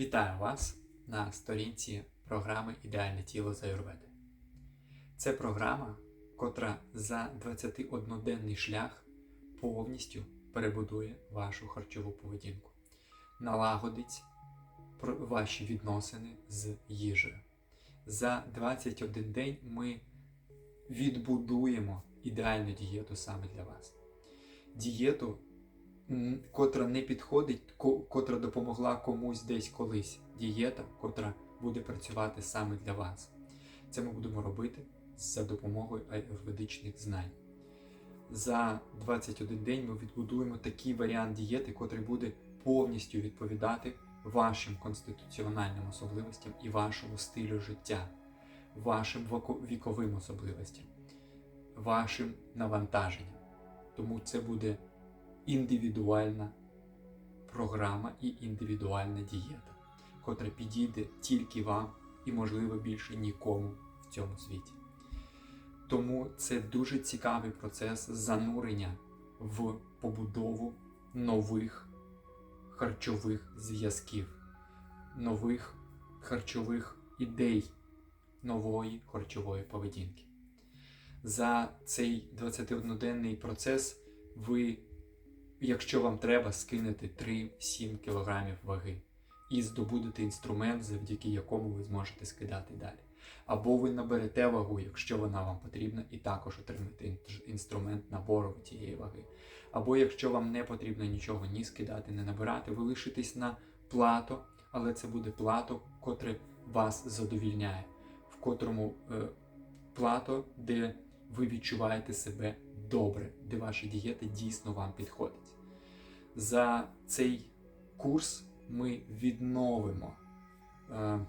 Вітаю вас на сторінці програми Ідеальне тіло з Аюрведи. Це програма, котра за 21-денний шлях повністю перебудує вашу харчову поведінку, налагодить ваші відносини з їжею. За 21 день ми відбудуємо ідеальну дієту саме для вас. Дієту, котра не підходить, ко- котра допомогла комусь десь колись. Дієта, котра буде працювати саме для вас. Це ми будемо робити за допомогою аюрведичних знань. За 21 день ми відбудуємо такий варіант дієти, котрий буде повністю відповідати вашим конституціональним особливостям і вашому стилю життя, вашим віковим особливостям, вашим навантаженням. Тому це буде індивідуальна програма і індивідуальна дієта, котра підійде тільки вам і, можливо, більше нікому в цьому світі. Тому це дуже цікавий процес занурення в побудову нових харчових зв'язків, нових харчових ідей, нової харчової поведінки. За цей 21-денний процес ви, якщо вам треба, скинете 3-7 кг ваги і здобудете інструмент, завдяки якому ви зможете скидати далі. Або ви наберете вагу, якщо вона вам потрібна, і також отримаєте ін- інструмент набору тієї ваги. Або якщо вам не потрібно нічого ні скидати, не набирати, ви лишитесь на плато, але це буде плато, котре вас задовільняє, в котрому е, плато, де ви відчуваєте себе добре, де ваша дієта дійсно вам підходить. За цей курс ми відновимо е,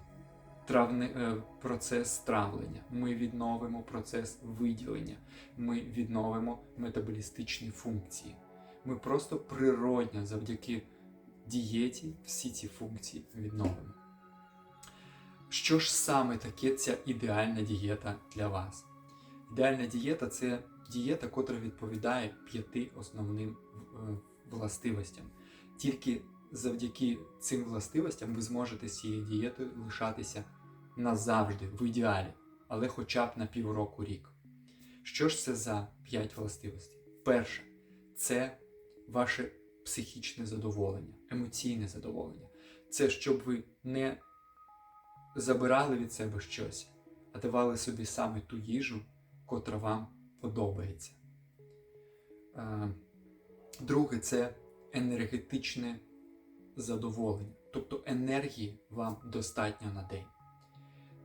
травне, е, процес травлення, ми відновимо процес виділення, ми відновимо метаболістичні функції. Ми просто природньо завдяки дієті всі ці функції відновимо. Що ж саме таке ця ідеальна дієта для вас? Ідеальна дієта це дієта, котра відповідає п'яти основним е, властивостям. Тільки завдяки цим властивостям ви зможете з цією дієтою лишатися назавжди, в ідеалі, але хоча б на півроку рік. Що ж це за п'ять властивостей? Перше, це ваше психічне задоволення, емоційне задоволення. Це щоб ви не забирали від себе щось, а давали собі саме ту їжу, котра вам подобається. Е, Друге, це енергетичне задоволення, тобто енергії вам достатньо на день.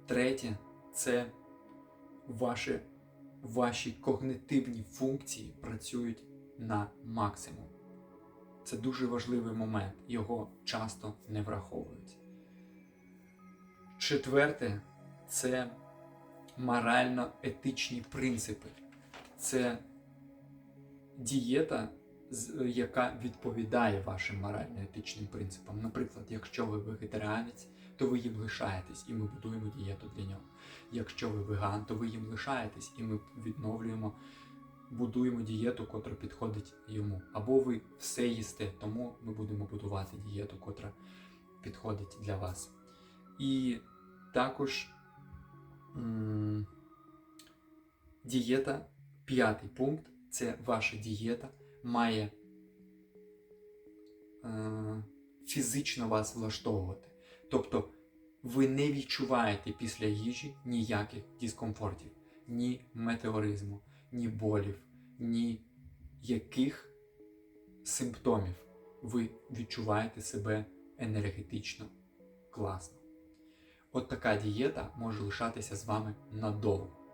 Третє це ваші, ваші когнитивні функції працюють на максимум. Це дуже важливий момент, його часто не враховують. Четверте це морально-етичні принципи. Це дієта, яка відповідає вашим морально-етичним принципам. Наприклад, якщо ви вегетаріанець, то ви їм лишаєтесь, і ми будуємо дієту для нього. Якщо ви веган, то ви їм лишаєтесь, і ми відновлюємо, будуємо дієту, котра підходить йому. Або ви все їсте, тому ми будемо будувати дієту, котра підходить для вас. І також м, дієта, п'ятий пункт це ваша дієта має е, фізично вас влаштовувати. Тобто ви не відчуваєте після їжі ніяких дискомфортів, ні метеоризму, ні болів, ні яких симптомів. Ви відчуваєте себе енергетично класно. От така дієта може лишатися з вами надовго.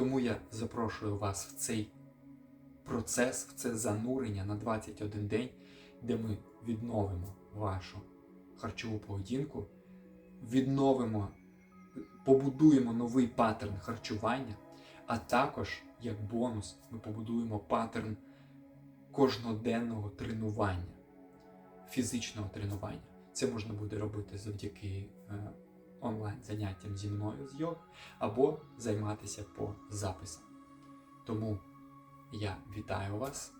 Тому я запрошую вас в цей процес, в це занурення на 21 день, де ми відновимо вашу харчову поведінку, відновимо, побудуємо новий паттерн харчування, а також, як бонус, ми побудуємо паттерн кожноденного тренування, фізичного тренування. Це можна буде робити завдяки е, онлайн заняттям зі мною з йог, або займатися по записам. Тому я вітаю вас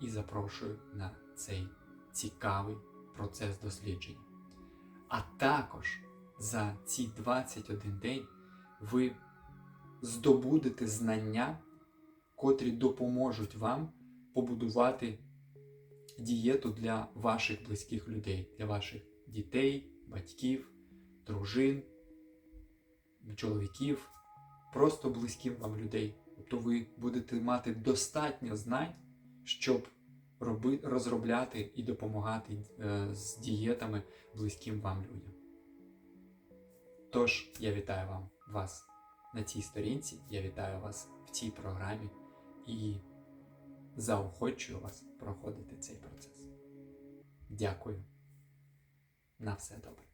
і запрошую на цей цікавий процес дослідження. А також за ці 21 день ви здобудете знання, котрі допоможуть вам побудувати дієту для ваших близьких людей, для ваших дітей, батьків, дружин, чоловіків, просто близьких вам людей. Тобто ви будете мати достатньо знань, щоб роби, розробляти і допомагати е, з дієтами близьким вам людям. Тож я вітаю вам вас на цій сторінці, я вітаю вас в цій програмі і заохочую вас проходити цей процес. Дякую. На все добре.